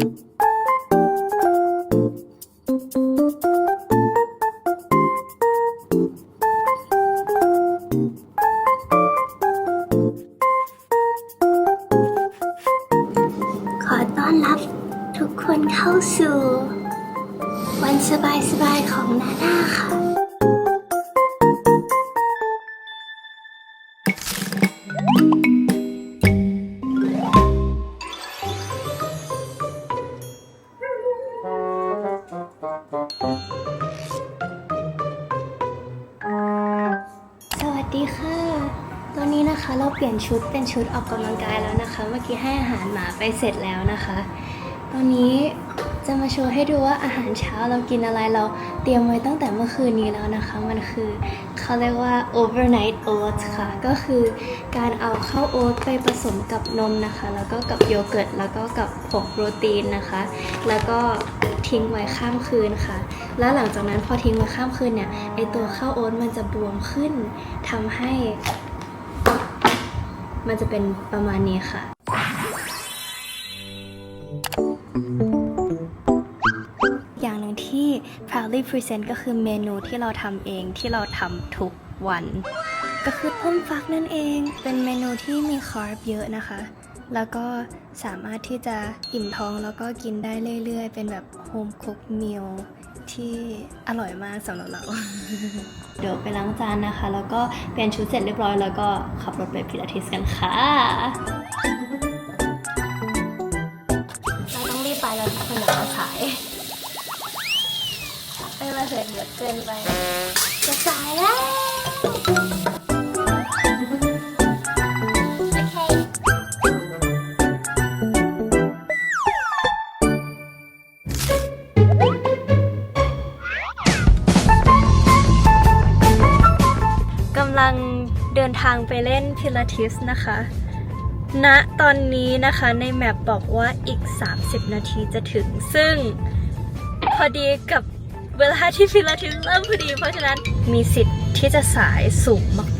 ขอต้อนรับทุกคนเข้าสู่ วันสบายๆของนาน่าค่ะ เปลี่ยนชุดเป็นชุดออกกำลังกายแล้วนะคะ เมื่อกี้ให้อาหารหมาไปเสร็จแล้วนะคะ ตอนนี้จะมาโชว์ให้ดูว่าอาหารเช้าเรากินอะไรเราเตรียมไว้ตั้งแต่เมื่อคืนนี้แล้วนะคะ มันคือเขาเรียกว่า overnight oats ค่ะ ก็คือการเอาข้าวโอ๊ตไปผสมกับนมนะคะ แล้วก็กับโยเกิร์ต แล้วก็กับผงโปรตีนนะคะ แล้วก็ทิ้งไว้ข้ามคืนค่ะ แล้วหลังจากนั้นพอทิ้งไว้ข้ามคืนเนี่ยไอตัวข้าวโอ๊ตมันจะบวมขึ้นทำให้ มันจะเป็นประมาณนี้ค่ะ อย่างหนึ่งที่ proudly present ก็คือเมนูที่เราทำเองที่เราทำทุกวัน ก็คือต้มฟักนั่นเอง เป็นเมนูที่มีคาร์บเยอะนะคะ แล้วก็สามารถที่จะอิ่มท้องแล้วก็กินได้เรื่อยๆ เป็นแบบ home cooked meal ที่อร่อยมากสำหรับเรา เดี๋ยวไปล้างจานนะคะ แล้วก็เปลี่ยนชุดเสร็จเรียบร้อยแล้วก็ขับรถไปพิลาทิสกันค่ะ เราต้องรีบไปแล้วทุกคนเดี๋ยวเราสายไม่มาเสร็จเยอะเกินไปจะสายแล้ว เดินทางไปเล่นพิลาทิสนะคะณตอนนี้นะคะในแมปบอกว่าอีก 30 นาทีจะถึง ซึ่งพอดีกับเวลาที่พิลาทิสเริ่มพอดี เพราะฉะนั้นมีสิทธิ์ที่จะสายสูงมาก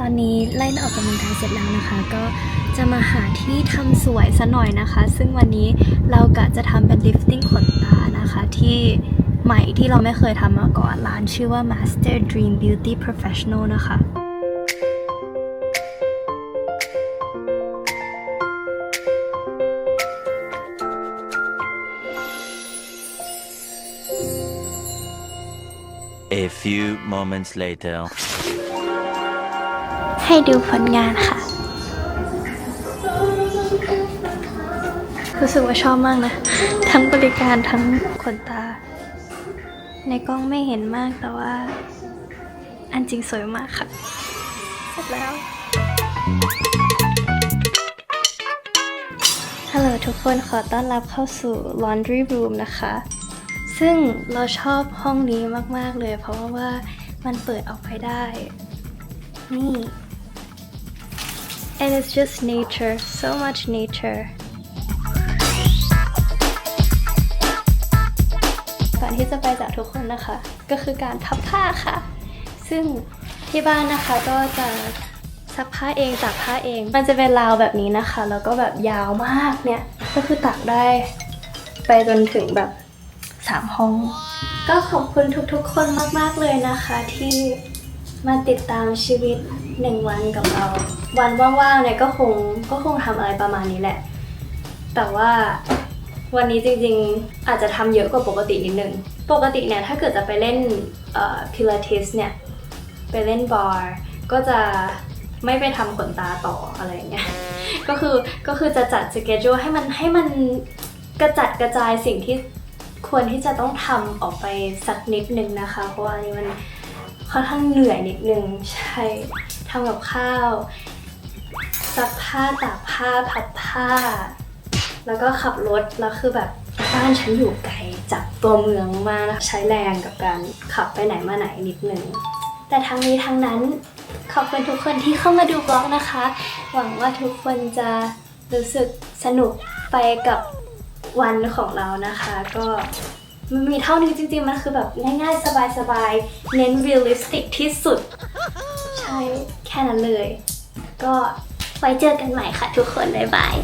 ตอนนี้ไล่ออกกำลังกายเสร็จแล้วนะคะ ก็จะมาหาที่ทำสวยซะหน่อยนะคะ ซึ่งวันนี้เรากะจะทำเป็น lifting ขนตานะคะที่ใหม่ที่เราไม่เคยทำมาก่อน ร้านชื่อว่า Master Dream Beauty Professional นะคะ A few moments later. ให้ดูผลงานค่ะ รู้สึกว่าชอบมากนะ ทั้งบริการทั้งขนตา ในกล้องไม่เห็นมากแต่ว่า อันจริงสวยมากค่ะเสร็จแล้วฮัลโหลทุกคนขอต้อนรับเข้าสู่ laundry room นะคะ ซึ่งเราชอบห้องนี้มาก ๆ เลย เพราะว่ามันเปิดออกไปได้ นี่ and it's just nature so much nature ก่อนที่จะไปจากทุกคนนะคะ ก็คือการพับผ้าค่ะ ซึ่งที่บ้านนะคะก็จะซักผ้าเองตากผ้าเอง มันจะเป็นราวแบบนี้นะคะ แล้วก็แบบยาวมากเนี่ย ก็คือตากได้ไปจนถึงแบบสามห้อง ก็ขอบคุณทุกๆคนมากๆเลยนะคะที่ มาติดตามชีวิตหนึ่งวันกับเรา วันว่างๆเนี่ยก็คงก็คงทำอะไรประมาณนี้แหละ แต่ว่าวันนี้จริงๆอาจจะทำเยอะกว่าปกตินิดนึง ปกติเนี่ยถ้าเกิดจะไปเล่นพิลาทิสเนี่ยไปเล่นบาร์ก็จะไม่ไปทำขนตาต่ออะไรเงี้ย ก็คือก็คือจะจัดสเกจ u ให้มันให้มันกระจัดกระจายสิ่งที่ควรที่จะต้องทำออกไปสักนิดนึงนะคะ เพราะว่านนี้มัน ค่อนข้างเหนื่อยนิดนึงใช่ทำกับข้าวซักผ้าตากผ้าพับผ้า แล้วก็ขับรถแล้วคือแบบบ้านฉันอยู่ไกลจากตัวเมืองมากนะใช้แรงกับการขับไปไหนมาไหนนิดนึงแต่ทั้งนี้ทั้งนั้นขอบคุณทุกคนที่เข้ามาดูบล็อกนะคะ หวังว่าทุกคนจะรู้สึกสนุกไปกับวันของเรานะคะ ก็ มันมีเท่านี้จริงๆ มันคือแบบง่ายๆ สบายๆ เน้นเรียลลิสติกที่สุด ใช่แค่นั้นเลย ก็ไว้เจอกันใหม่ค่ะทุกคน บ๊ายบาย